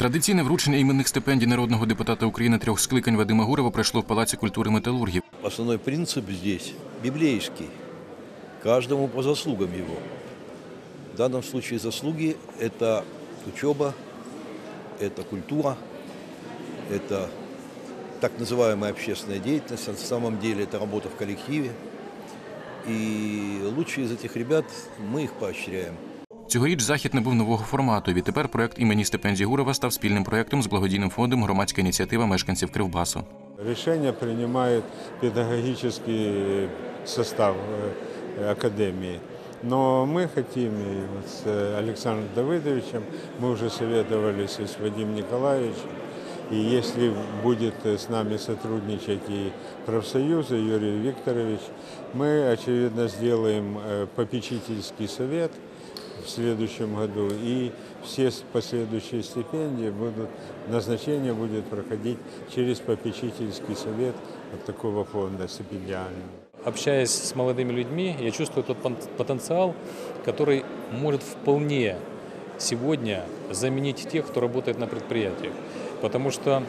Традиційне вручення іменних стипендій народного депутата України трьох скликань Вадима Гурова пройшло в Палаці культури металургів. Основной принцип здесь библейский. Каждому по заслугам его. В данном случае заслуги – это учеба, это культура, это так называемая общественная деятельность. На самом деле это работа в коллективе. И лучшие из этих ребят мы их поощряем. Цьогоріч захід набув нового формату. Відтепер проект імені стипендії Гурова став спільним проектом з благодійним фондом Громадська ініціатива мешканців Кривбасу. Решение принимает педагогический состав э, академии. Но мы хотим, и вот с Александром Давыдовичем, мы уже советовались и с Вадимом Николаевичем, и если будет с нами сотрудничать и профсоюзы, Юрий Викторович, мы, очевидно, сделаем э, попечительский совет в следующем году, и все последующие стипендии будут, назначение будет проходить через попечительский совет от такого фонда стипендиального. Общаясь с молодыми людьми, я чувствую тот потенциал, который может вполне сегодня заменить тех, кто работает на предприятиях. Потому что,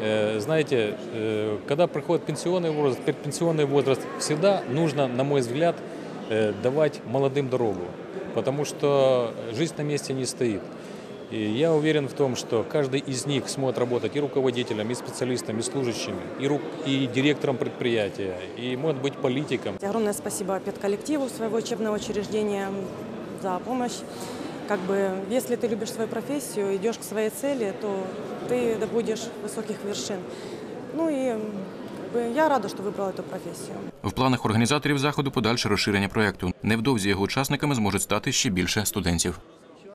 э, знаете, э, когда приходит пенсионный возраст, пенсионный возраст, всегда нужно, на мой взгляд, э, давать молодым дорогу. Потому что жизнь на месте не стоит. И я уверен в том, что каждый из них сможет работать и руководителем, и специалистом, и служащим, и, ру- и директором предприятия, и может быть политиком. Огромное спасибо педколлективу своего учебного учреждения за помощь. Как бы, если ты любишь свою профессию, идешь к своей цели, то ты добудешь высоких вершин. Ну и как бы, я рада, что выбрала эту профессию. В планах організаторів заходу подальше розширення проекту. Невдовзі його учасниками зможуть стати ще більше студентів.